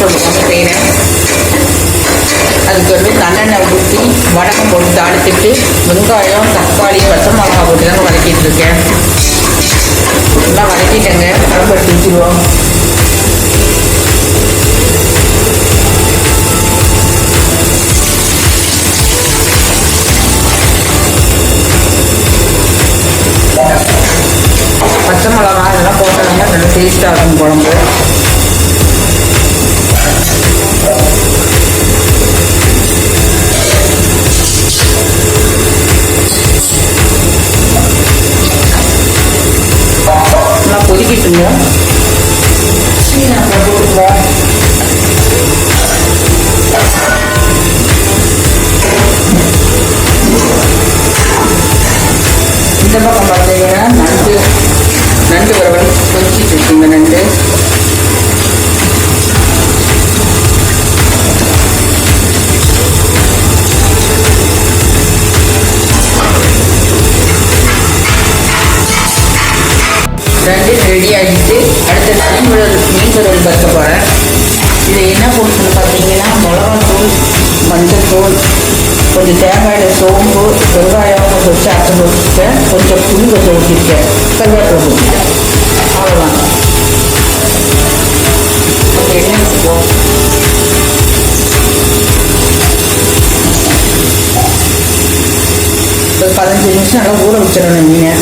குழம்பு செய்கிறேன் அதுக்கு வந்து நல்லெண்ணெய் ஊற்றி வடகம் போட்டு தாளித்துட்டு வெங்காயம் தக்காளி பச்சை மிளகா போட்டு தான் வதக்கிட்டு இருக்கேன். நல்லா வதக்கிட்டேங்க. குழம்பு எடுத்து ஊற்றிடுவோம் பச்சை மிளகா இதெல்லாம் போட்டாங்க நல்லா டேஸ்ட்டாக இருக்கும் குழம்பு. Nakikita Sinasagot ba? Kita ba kapatay na? Ready ஆகிட்டு அடுத்து மீன் வறுவல் மீன் வறுவல் பற்ற போகிறேன் இதை என்ன போட்டுன்னு பார்த்தீங்கன்னா மிளகாத்தூள் மஞ்சத்தூள் கொஞ்சம் தேங்காயில் சோம்பு வெங்காயம் கொஞ்சம் வச்சு அரைச்சி வச்சுருக்கேன் கொஞ்சம் புளி கொஞ்சம் ஊற்றிருக்கேன் கருவேப்பிலை ஊற்றிட்டேன் அவ்வளோதான் எண்ணெய் ஊற்றுவோம் ஒரு பதினஞ்சு நிமிஷம் நல்லா ஊற வச்சிடணும் நீங்கள்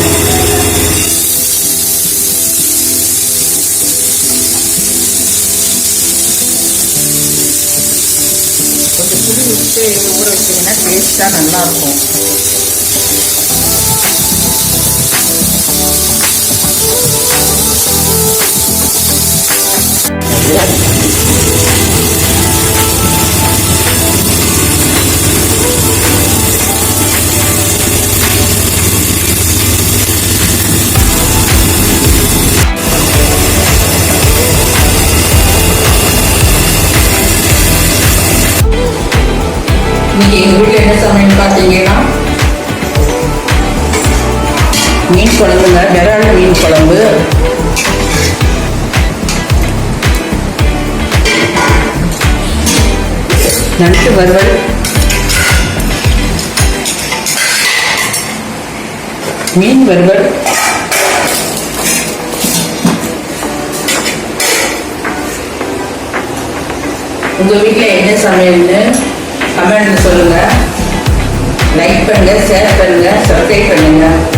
விட்டு ஊற வச்சிங்கன்னா டேஸ்ட்டாக நல்லாயிருக்கும் இன்னைக்கு குழம்புங்க விரால் மீன் குழம்பு. நண்டு வறுவல். மீன் வறுவல். உங்கள் வீட்டில் என்ன சமையல்னு கமெண்ட்ல சொல்லுங்கள் லைக் பண்ணுங்கள் ஷேர் பண்ணுங்கள் சப்ஸ்கிரைப் பண்ணுங்கள்